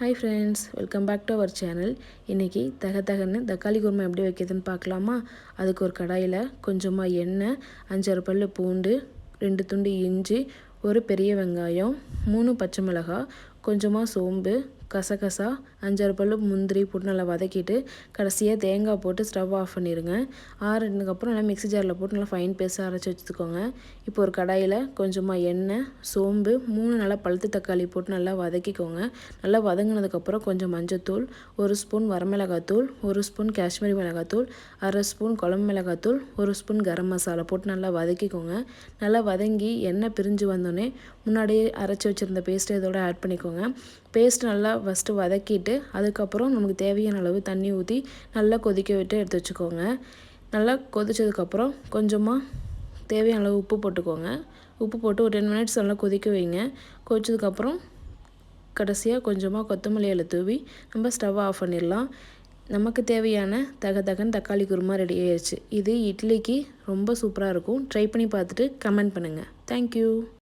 Hi friends welcome back to our channel இன்றைக்கி தக தகன்னு தக்காளி குருமா எப்படி வைக்கிறதுன்னு பார்க்கலாமா? அதுக்கு ஒரு கடாயில் கொஞ்சமாக எண்ணெய் அஞ்சாறு பல் பூண்டு ரெண்டு துண்டு இஞ்சி ஒரு பெரிய வெங்காயம் மூணு பச்சை மிளகாய் கொஞ்சமாக சோம்பு கசகசா அஞ்சாறு பல்லு முந்திரி போட்டு நல்லா வதக்கிட்டு கடைசியாக தேங்காய் போட்டு ஸ்டவ் ஆஃப் பண்ணிடுங்க ஆறுனதுக்கப்புறம் நல்லா மிக்ஸி ஜாரில் போட்டு நல்லா ஃபைன் பேஸ்ட் அரைச்சி வச்சுக்கோங்க. இப்போ ஒரு கடாயில் கொஞ்சமாக எண்ணெய் சோம்பு மூணு நல்லா பழுத்து தக்காளி போட்டு நல்லா வதக்கிக்கோங்க. நல்லா வதங்கினதுக்கப்புறம் கொஞ்சம் மஞ்சத்தூள் ஒரு ஸ்பூன் வரமிளகாத்தூள் ஒரு ஸ்பூன் காஷ்மீரி மிளகாத்தூள் அரை ஸ்பூன் குழம்பு மிளகாத்தூள் ஒரு ஸ்பூன் கரம் மசாலா போட்டு நல்லா வதக்கிக்கோங்க. நல்லா வதங்கி எண்ணெய் பிரிஞ்சு வந்தோடனே முன்னாடியே அரைச்சி வச்சுருந்த பேஸ்ட்டை இதோட ஆட் பண்ணிக்கோங்க. பேஸ்ட் நல்லா ஃபஸ்ட்டு வதக்கிட்டு அதுக்கப்புறம் நமக்கு தேவையான அளவு தண்ணி ஊற்றி நல்லா கொதிக்க விட்டு எடுத்து வச்சுக்கோங்க. நல்லா கொதித்ததுக்கப்புறம் கொஞ்சமாக தேவையான அளவு உப்பு போட்டுக்கோங்க. உப்பு போட்டு ஒரு டென் மினிட்ஸ் நல்லா கொதிக்க வைங்க. கொதிச்சதுக்கப்புறம் கடைசியாக கொஞ்சமாக கொத்தமல்லி இலை தூவி நம்ம ஸ்டவ்வை ஆஃப் பண்ணிடலாம். நமக்கு தேவையான தக தகன் தக்காளி குருமா ரெடி ஆயிடுச்சு இது இட்லிக்கு ரொம்ப சூப்பராக இருக்கும். ட்ரை பண்ணி பார்த்துட்டு கமெண்ட் பண்ணுங்கள் தேங்க்யூ